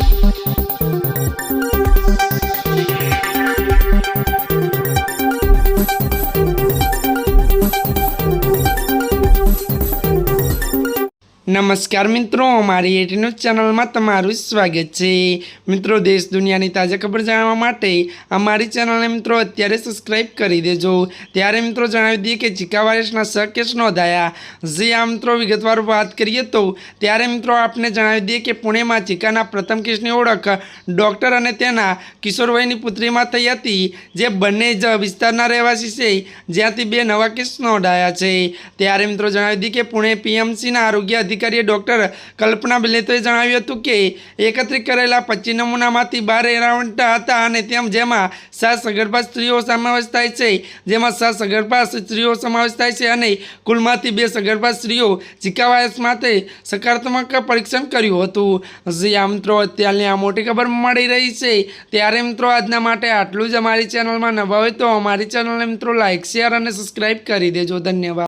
Thank you. નમસ્કાર મિત્રો મારી એટી ન્યૂઝ ચેનલમાં તમારું સ્વાગત છે. મિત્રો, દેશ દુનિયાની તાજા ખબર જાણવા માટે અમારી ચેનલને મિત્રો અત્યારે સબસ્ક્રાઇબ કરી દેજો. ત્યારે મિત્રો જણાવી દઈએ કે ચિકા વાયરસના સ કેસ નોંધાયા. જે આ મિત્રો વિગતવાર વાત કરીએ તો, ત્યારે મિત્રો આપને જણાવી દઈએ કે પુણેમાં ચિકાના પ્રથમ કેસની ઓળખ ડૉક્ટર અને તેના કિશોરભાઈની પુત્રીમાં થઈ હતી. જે બંને જ વિસ્તારના રહેવાસી છે. જ્યાંથી બે નવા કેસ નોંધાયા છે. ત્યારે મિત્રો જણાવી દઈએ કે પુણે પીએમસીના આરોગ્ય અધિકારીએ ડૉક્ટર કલ્પના બિલેતોએ જણાવ્યું હતું કે એકત્રિત કરેલા પચીસ નમૂનામાંથી બાર એરાઉન્ટ હતા અને તેમ જેમાં સાત સગર્ભા સ્ત્રીઓ સમાવેશ થાય છે. જેમાં સાત સગર્ભા સ્ત્રીઓ સમાવેશ થાય છે અને કુલમાંથી બે સગર્ભા સ્ત્રીઓ ચિકા વાયરસ માટે સકારાત્મક પરીક્ષણ કર્યું હતું. જે, આ મિત્રો અત્યારની આ મોટી ખબર મળી રહી છે. ત્યારે મિત્રો આજના માટે આટલું જ અમારી ચેનલમાં નવા હોય તો અમારી ચેનલને મિત્રો લાઇક શેર અને સબસ્ક્રાઈબ કરી દેજો. ધન્યવાદ.